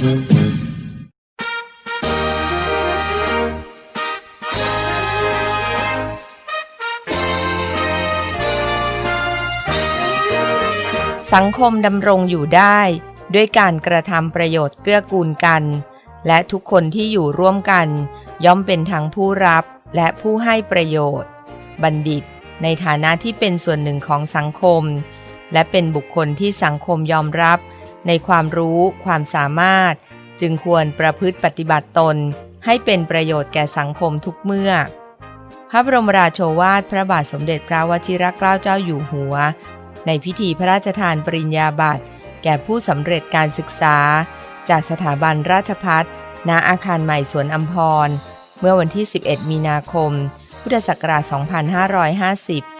สังคมดำรงอยู่ได้ด้วยการกระทำประโยชน์เกื้อกูลกัน และทุกคนที่อยู่ร่วมกัน ย่อมเป็นทั้งผู้รับและผู้ให้ประโยชน์ บัณฑิต ในฐานะที่เป็นส่วนหนึ่งของสังคม และเป็นบุคคลที่สังคมยอมรับ ในความรู้ความสามารถ จึงควรประพฤติปฏิบัติตน ให้เป็นประโยชน์แก่สังคมทุกเมื่อ พระบรมราโชวาทพระบาทสมเด็จพระวชิรเกล้าเจ้าอยู่หัว ในพิธีพระราชทานปริญญาบัตรแก่ผู้สำเร็จการศึกษา จากสถาบันราชพัฒณอาคารใหม่สวนอัมพร เมื่อวันที่ 11 มีนาคม พุทธศักราช 2550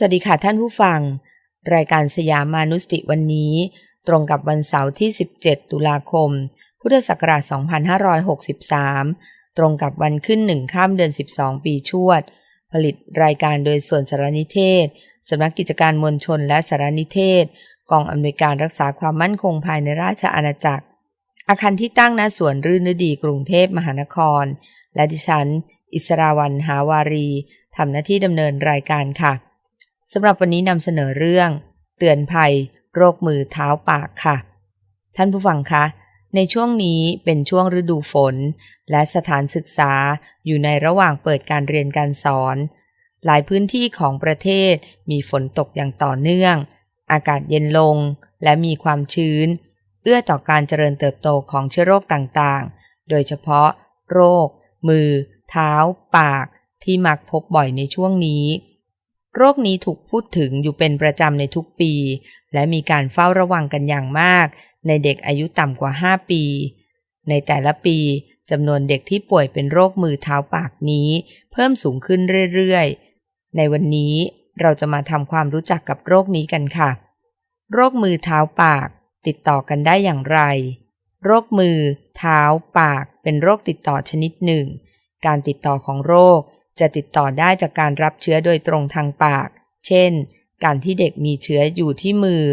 สวัสดีค่ะท่านผู้ฟัง รายการสยามมานุสติวันนี้ ตรงกับวันเสาร์ที่ 17 ตุลาคม พุทธศักราช 2563 ตรงกับวันขึ้นหนึ่งข้ามเดือน 12 ปีชวด ผลิตรายการโดยส่วนสารนิเทศสำนักกิจการมวลชนและสารนิเทศ กองอำนวยการรักษาความมั่นคงภายในราชอาณาจักร อาคารที่ตั้งณสวนรื่นฤดีกรุงเทพมหานคร และดิฉัน อิสราวันหาวารีทำหน้าที่ดำเนินรายการค่ะ สำหรับวันนี้นำเสนอเรื่อง เตือนภัย โรคมือเท้าปากค่ะ ท่านผู้ฟังคะ ในช่วงนี้เป็นช่วงฤดูฝน และสถานศึกษาอยู่ในระหว่างเปิดการเรียนการสอน หลายพื้นที่ของประเทศมีฝนตกอย่างต่อเนื่อง อากาศเย็นลงและมีความชื้น เอื้อต่อการเจริญเติบโตของเชื้อโรคต่างๆ โดยเฉพาะ โรค มือ เท้า ปาก ที่มักพบบ่อยในช่วงนี้ โรคนี้ถูกพูดถึงอยู่เป็นประจำในทุกปี และมีการเฝ้าระวังกันอย่างมาก ในเด็กอายุต่ำกว่า 5 ปี ในแต่ละปีจำนวนเด็กที่ป่วยเป็นโรคมือเท้าปากนี้ เพิ่มสูงขึ้นเรื่อยๆ ในวันนี้เราจะมาทำความรู้จักกับโรคนี้กันค่ะ โรคมือเท้าปาก ติดต่อกันได้อย่างไร โรคมือ เท้า ปาก เป็นโรคติดต่อชนิดหนึ่ง การติดต่อของโรค จะติดต่อได้จากการรับเชื้อโดยตรงทางปาก เช่น การที่เด็กมีเชื้ออยู่ที่มือ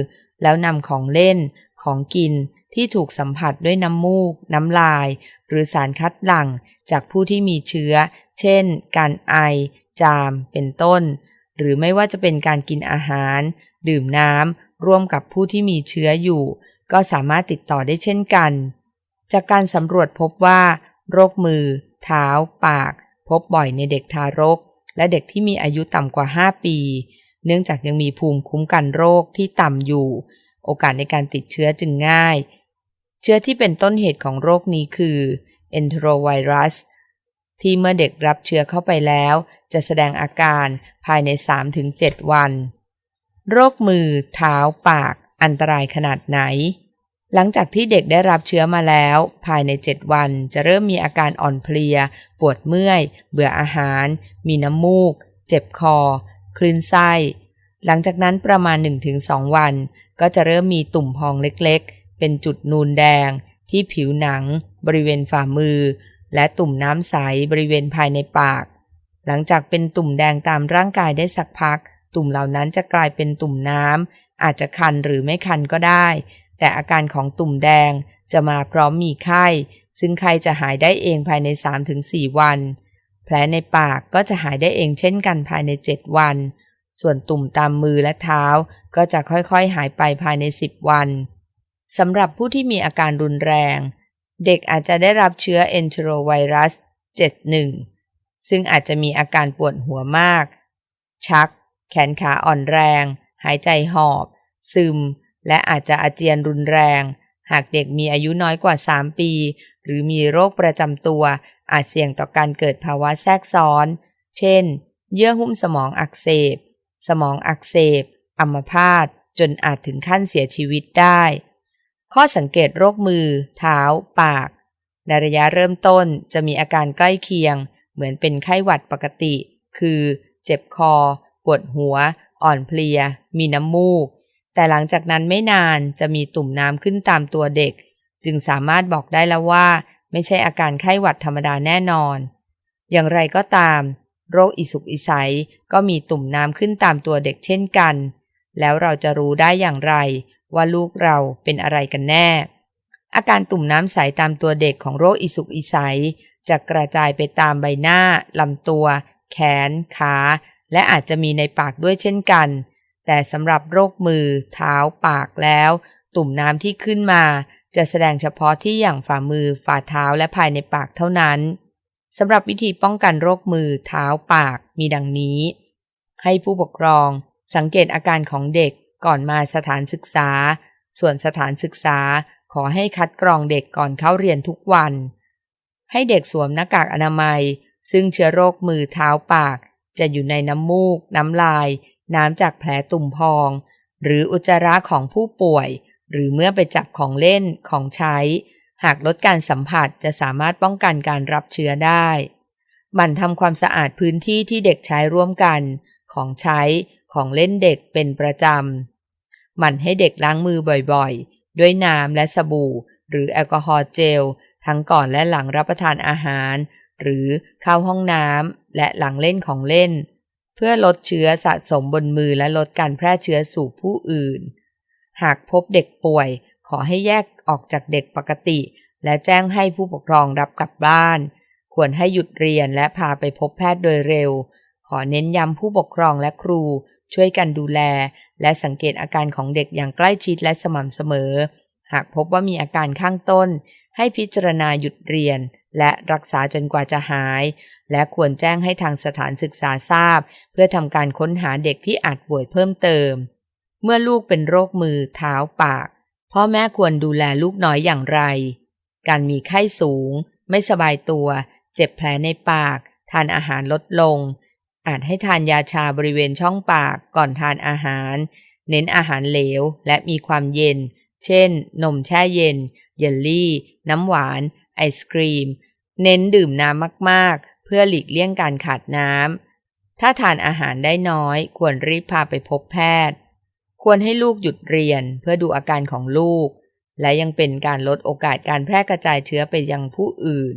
แล้วนำของเล่น ของกินที่ถูกสัมผัสด้วยน้ำมูก น้ำลาย หรือสารคัดหลั่งจากผู้ที่มีเชื้อ เช่น การไอ จาม เป็นต้น หรือไม่ว่าจะเป็นการกินอาหาร ดื่มน้ำ ร่วมกับผู้ที่มีเชื้ออยู่ ก็สามารถติดต่อได้เช่นกัน จากการสำรวจพบว่า โรคมือ เท้า ปาก พบบ่อยในเด็กทารก และเด็กที่มีอายุต่ำกว่า 5 ปี เนื่องจากยังมีภูมิคุ้มกันโรคที่ต่ำอยู่ โอกาสในการติดเชื้อจึงง่าย เชื้อที่เป็นต้นเหตุของโรคนี้คือ enterovirus ที่เมื่อเด็กรับเชื้อเข้าไปแล้ว จะแสดงอาการภายใน 3-7 วัน โรคมือ เท้า ปาก อันตรายขนาดไหน หลังจากที่เด็กได้รับเชื้อมาแล้ว ภายใน 7 วันจะเริ่มมีอาการอ่อนเพลีย ปวดเมื่อย เบื่ออาหาร มีน้ำมูก เจ็บคอ คลื่นไส้ หลังจากนั้นประมาณ 1-2 วัน ก็จะเริ่มมีตุ่มพองเล็กๆ เป็นจุดนูนแดง ที่ผิวหนัง บริเวณฝ่ามือ และตุ่มน้ำใสบริเวณภายในปาก หลังจากเป็นตุ่มแดงตามร่างกายได้สักพัก ตุ่มเหล่านั้นจะกลายเป็นตุ่มน้ำอาจจะคันหรือไม่คันก็ได้ แต่อาการของตุ่มแดงจะมาพร้อมมีไข้ ซึ่งไข้จะหายได้เองภายใน 3-4 วัน แผลในปากก็จะหายได้เองเช่นกันภายใน 7 วัน ส่วนตุ่มตามมือและเท้าก็จะค่อยๆหายไปภายใน 10 วันสำหรับผู้ที่มีอาการรุนแรง เด็กอาจจะได้รับเชื้อ enterovirus 71 ซึ่งอาจจะมีอาการปวดหัวมาก ชัก แขนขาอ่อนแรง หายใจหอบ ซึม และอาจจะอาเจียนรุนแรง หากเด็กมีอายุน้อยกว่า 3 ปี หรือมีโรคประจำตัว อาจเสี่ยงต่อการเกิดภาวะแทรกซ้อน เช่น เยื่อหุ้มสมองอักเสบ สมองอักเสบอัมพาต จนอาจถึงขั้นเสียชีวิตได้ ข้อสังเกตโรคมือ เท้า ปาก ในระยะเริ่มต้นจะมีอาการใกล้เคียง เหมือนเป็นไข้หวัดปกติ คือ เจ็บคอ ปวดหัว อ่อนเพลีย มีน้ำมูก แต่หลังจากนั้นไม่นานจะมีตุ่มน้ำขึ้นตามตัวเด็ก จึงสามารถบอกได้แล้วว่า ไม่ใช่อาการไข้หวัดธรรมดาแน่นอน อย่างไรก็ตาม โรคอิสุกอิสัยก็มีตุ่มน้ำขึ้นตามตัวเด็กเช่นกัน แล้วเราจะรู้ได้อย่างไร ว่าลูกเราเป็นอะไรกันแน่ อาการตุ่มน้ำใสตามตัวเด็กของโรคอิสุกอิสัยจะกระจายไปตามใบหน้าลำตัว แขน ขา และอาจจะมีในปากด้วยเช่นกัน แต่สำหรับโรคมือ เท้า ปากแล้ว ตุ่มน้ำที่ขึ้นมา จะแสดงเฉพาะที่อย่างฝ่ามือ ฝ่าเท้าและภายในปากเท่านั้นสำหรับวิธีป้องกันโรคมือ เท้า ปาก มีดังนี้ ให้ผู้ปกครอง สังเกตอาการของเด็กก่อนมาสถานศึกษา ส่วนสถานศึกษาขอให้คัดกรองเด็กก่อนเข้าเรียนทุกวัน ให้เด็กสวมหน้ากากอนามัย ซึ่งเชื้อโรคมือเท้าปาก จะอยู่ในน้ำมูก น้ำลาย น้ำจากแผลตุ่มพอง หรืออุจจาระของผู้ป่วย หรือเมื่อไปจับของเล่นของใช้ หากลดการสัมผัสจะสามารถป้องกันการรับเชื้อได้หมั่นทำความสะอาดพื้นที่ที่เด็กใช้ร่วมกัน ของใช้ของเล่นเด็กเป็นประจำหมั่นให้เด็กล้างมือบ่อยๆ ด้วยน้ำและสบู่ หรือแอลกอฮอล์เจล ทั้งก่อนและหลังรับประทานอาหาร หรือเข้าห้องน้ำและหลังเล่นของเล่น เพื่อลดเชื้อสะสมบนมือและลดการแพร่เชื้อสู่ผู้อื่น หากพบเด็กป่วย ขอให้แยกออกจากเด็กปกติ และแจ้งให้ผู้ปกครองรับกลับบ้าน ควรให้หยุดเรียนและพาไปพบแพทย์โดยเร็ว ขอเน้นย้ำผู้ปกครองและครู ช่วยกันดูแล และสังเกตอาการของเด็กอย่างใกล้ชิดและสม่ำเสมอ หากพบว่ามีอาการข้างต้น ให้พิจารณาหยุดเรียน และรักษาจนกว่าจะหาย และควรแจ้งให้ทางสถานศึกษาทราบ เพื่อทำการค้นหาเด็กที่อาจป่วยเพิ่มเติม เมื่อลูกเป็นโรคมือ เท้าปาก พ่อแม่ควรดูแลลูกน้อยอย่างไร การมีไข้สูง ไม่สบายตัว เจ็บแผลในปาก ทานอาหารลดลง อาจให้ทานยาชาบริเวณช่องปากก่อนทานอาหาร เน้นอาหารเหลวและมีความเย็น เช่น นมแช่เย็น เยลลี่ น้ำหวาน ไอศครีม เน้นดื่มน้ำมากๆ พื่อหลีกเลี่ยงการขาดน้ำ ถ้าทานอาหารได้น้อย ควรรีบพาไปพบแพทย์ ควรให้ลูกหยุดเรียนเพื่อดูอาการของลูก และยังเป็นการลดโอกาสการแพร่กระจายเชื้อไปยังผู้อื่น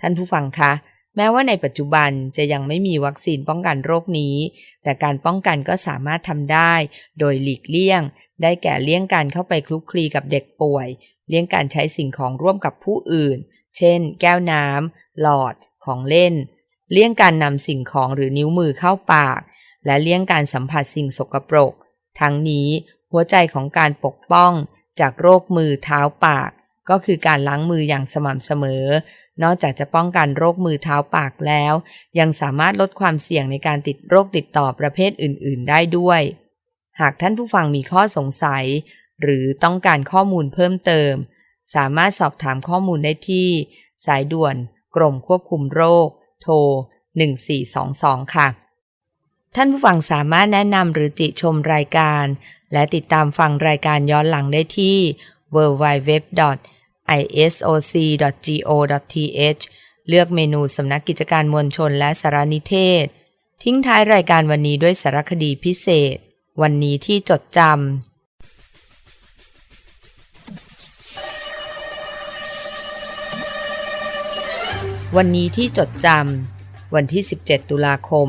ท่านผู้ฟังคะแม้ว่าในปัจจุบันจะยังไม่มีวัคซีนป้องกันโรคนี้ แต่การป้องกันก็สามารถทำได้ โดยหลีกเลี่ยง ได้แก่เลี่ยงการเข้าไปคลุกคลีกับเด็กป่วย เลี่ยงการใช้สิ่งของร่วมกับผู้อื่น เช่น แก้วน้ำหลอด ของเล่น เลี่ยงการนำสิ่งของหรือนิ้วมือเข้าปาก และเลี่ยงการสัมผัสสิ่งสกปรก ทั้งนี้หัวใจของการปกป้องจากโรคมือเท้าปาก ก็คือการล้างมืออย่างสม่ำเสมอ นอกจากจะป้องกันโรคมือเท้าปากแล้ว ยังสามารถลดความเสี่ยงในการติดโรคติดต่อประเภทอื่น ๆ ได้ด้วย หากท่านผู้ฟังมีข้อสงสัย หรือต้องการข้อมูลเพิ่มเติม สามารถสอบถามข้อมูลได้ที่ สายด่วน กรมควบคุมโรค โทร 1422 ค่ะ ท่านผู้ฟังสามารถแนะนำหรือติชมรายการ และติดตามฟังรายการย้อนหลังได้ที่ www.isoc.go.th เลือกเมนูสำนักกิจการมวลชนและสารนิเทศ ทิ้งท้ายรายการวันนี้ด้วยสารคดีพิเศษ วันนี้ที่จดจำ วันนี้ที่จดจำวันที่ 17 ตุลาคม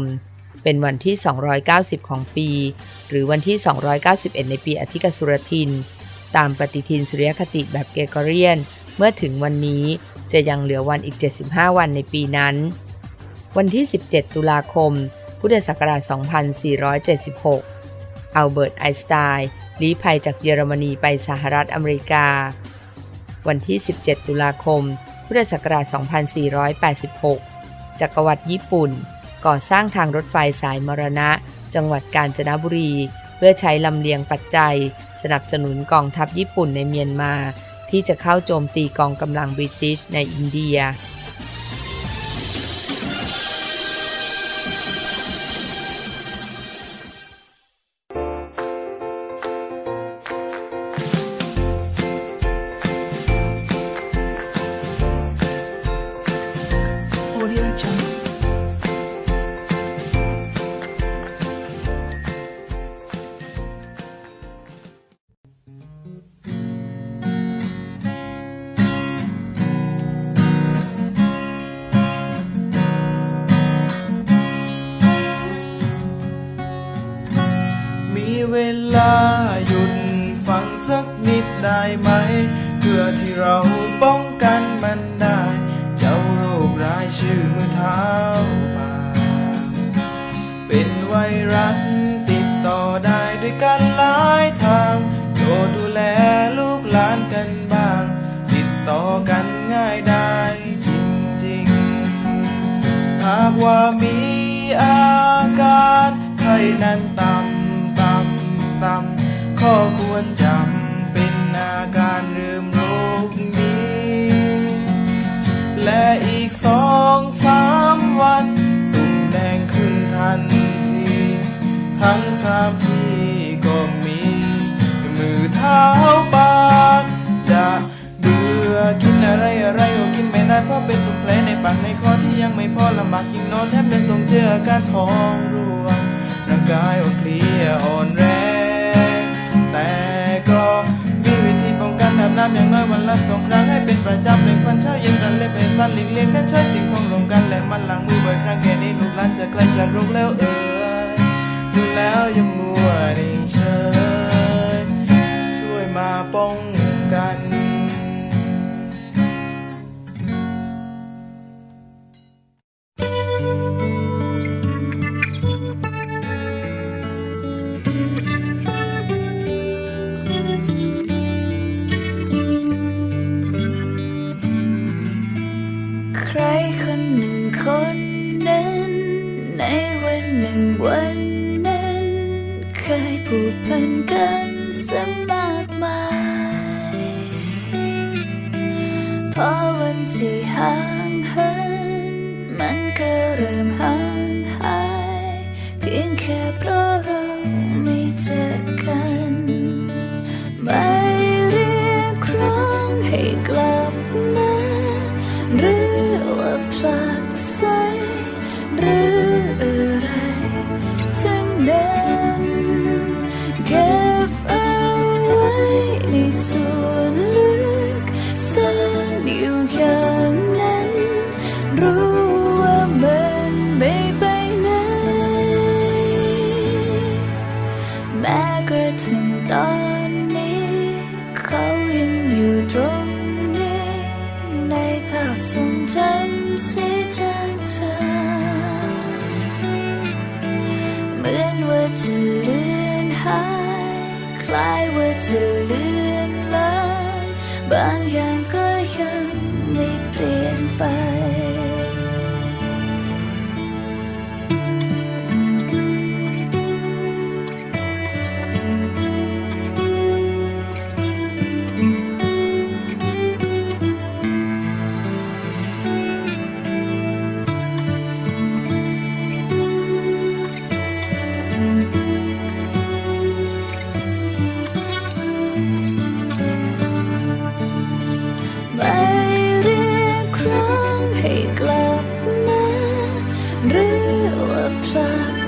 เป็นวันที่ 290 ของปี หรือวันที่ 291 ในปีอธิกสุรทิน ตามปฏิทินสุริยคติแบบเกเกเรียน เมื่อถึงวันนี้จะยังเหลือวันอีก 75 วันในปีนั้น วันที่ 17 ตุลาคม พุทธศักราช 2476 อัลเบิร์ต ไอน์สไตน์ลี้ภัยจากเยอรมนีไปสหรัฐอเมริกา วันที่ 17 ตุลาคม พุทธศักราช 2486 จักรวรรดิญี่ปุ่น ก่อสร้างทางรถไฟสายมรณะ จังหวัดกาญจนบุรี เพื่อใช้ลำเลียงปัจจัย สนับสนุนกองทัพญี่ปุ่นในเมียนมา ที่จะเข้าโจมตีกองกำลังบริติชในอินเดีย มีเวลาหยุดฟังสักนิดได้ไหม เพื่อที่เราป้องกัน ชื่อมือเท้าปากเป็นไวรัสติดต่อได้ด้วยกันหลายทางโปรดดูแลลูกหลานกันบ้าง ติดต่อกันง่ายได้จริงๆ หากว่ามีอาการไข้นั้นต่ำต่ำต่ำข้อควรจำ สามพี่ก็มี มือเท้าปากจะเบื่อกินอะไรอะไรก็กินไม่ได้เพราะเป็นตุ่มแผลในปากในคอที่ยังไม่พอลำบากจริงโนแทบเป็นต้องเจอการท้องร่วงร่างกายอ่อนเพลียอ่อนแรงแต่ก็มีวิธีป้องกันอาบน้ำอย่างน้อยวันละสองครั้งให้เป็นประจำหนึ่งฟันเช้าเย็นกันเล็บเป็นสั้นหลีกเลี่ยงการใช้สิ่งของรวมกันและมันล้างมือบ่อยครั้งแค่นี้ลูกหลานจะใกล้จากโรคแล้วเอ่ยดู แล้วอยังมัวนิ่งเฉยช่วยมาป้องกัน พียงแค่เพราะเราไม่เจอกัน ไม่เรียกร้องให้กลับ บา ให้กลับมาหรือว่าพลัก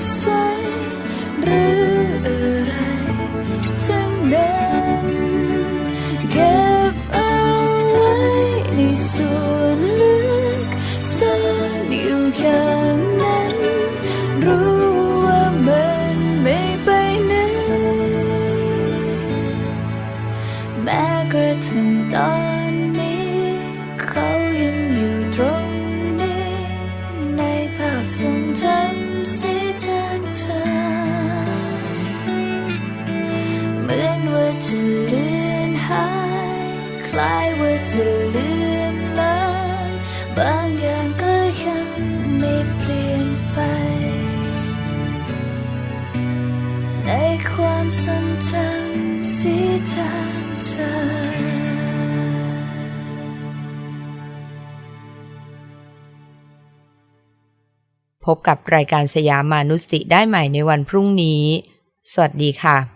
พบกับรายการสยามมานุสติได้ใหม่ในวันพรุ่งนี้ สวัสดีค่ะ